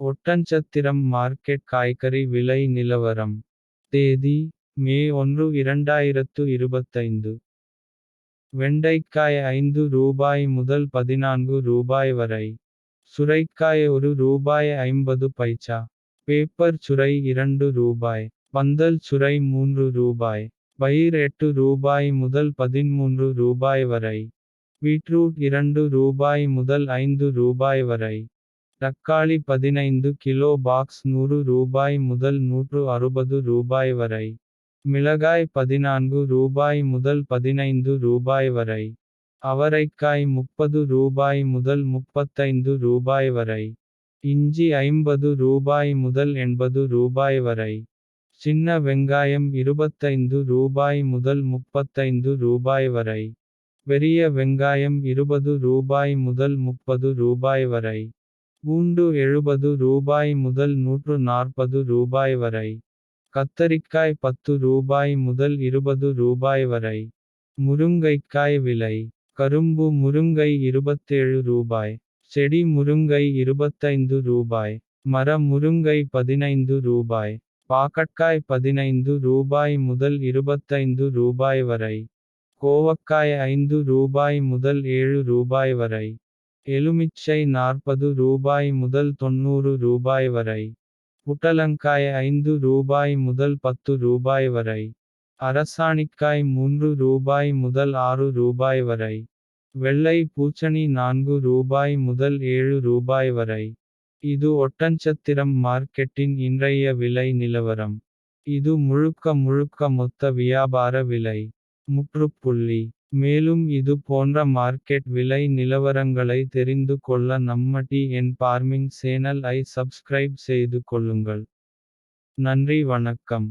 Oddanchatram market காய்கறி விலை நிலவரம். தேதி மே ஒன்று இரண்டாயிரத்து இருபத்தைந்து. வெண்டைக்காய் ஐந்து ரூபாய் முதல் பதினான்கு ரூபாய் வரை. சுரைக்காய் ஒரு ரூபாய் ஐம்பது பைசா. பேப்பர் சுரை இரண்டு ரூபாய். பந்தல் சுரை மூன்று ரூபாய். பயிர் எட்டு ரூபாய் முதல் பதின்மூன்று ரூபாய் வரை. பீட்ரூட் இரண்டு ரூபாய் முதல் ஐந்து ரூபாய் வரை. தக்காளி பதினைந்து கிலோ பாக்ஸ் நூறு ரூபாய் முதல் நூற்று அறுபது ரூபாய் வரை. மிளகாய் பதினான்கு ரூபாய் முதல் பதினைந்து ரூபாய் வரை. அவரைக்காய் முப்பது ரூபாய் முதல் முப்பத்தைந்து ரூபாய் வரை. இஞ்சி ஐம்பது ரூபாய் முதல் எண்பது ரூபாய் வரை. சின்ன வெங்காயம் இருபத்தைந்து ரூபாய் முதல் முப்பத்தைந்து ரூபாய் வரை. பெரிய வெங்காயம் இருபது ரூபாய் முதல் முப்பது ரூபாய் வரை. பூண்டு எழுபது ரூபாய் முதல் நூற்று நாற்பது ரூபாய் வரை. கத்தரிக்காய் பத்து ரூபாய் முதல் இருபது ரூபாய் வரை. முருங்கைக்காய் விலை. கரும்பு முருங்கை இருபத்தேழு ரூபாய். செடி முருங்கை இருபத்தைந்து ரூபாய். மர முருங்கை பதினைந்து ரூபாய். பாக்கட்காய் பதினைந்து ரூபாய் முதல் இருபத்தைந்து ரூபாய் வரை. கோவக்காய் ஐந்து ரூபாய் முதல் ஏழு ரூபாய் வரை. எலுமிச்சை நாற்பது ரூபாய் முதல் தொண்ணூறு ரூபாய் வரை. புட்டலங்காய் ஐந்து ரூபாய் முதல் பத்து ரூபாய் வரை. அரசாணிக்காய் மூன்று ரூபாய் முதல் ஆறு ரூபாய் வரை. வெள்ளை பூச்சணி நான்கு ரூபாய் முதல் ஏழு ரூபாய் வரை. இது ஒட்டஞ்சத்திரம் மார்க்கெட்டின் இன்றைய விலை நிலவரம். இது முழுக்க முழுக்க மொத்த வியாபார விலை. முற்றுப்புள்ளி. மேலும் இது போன்ற மார்க்கெட் விலை நிலவரங்களை தெரிந்து கொள்ள நம்ம டி என் பார்மிங் சேனல் ஐ சப்ஸ்கிரைப் செய்து கொள்ளுங்கள். நன்றி வணக்கம்.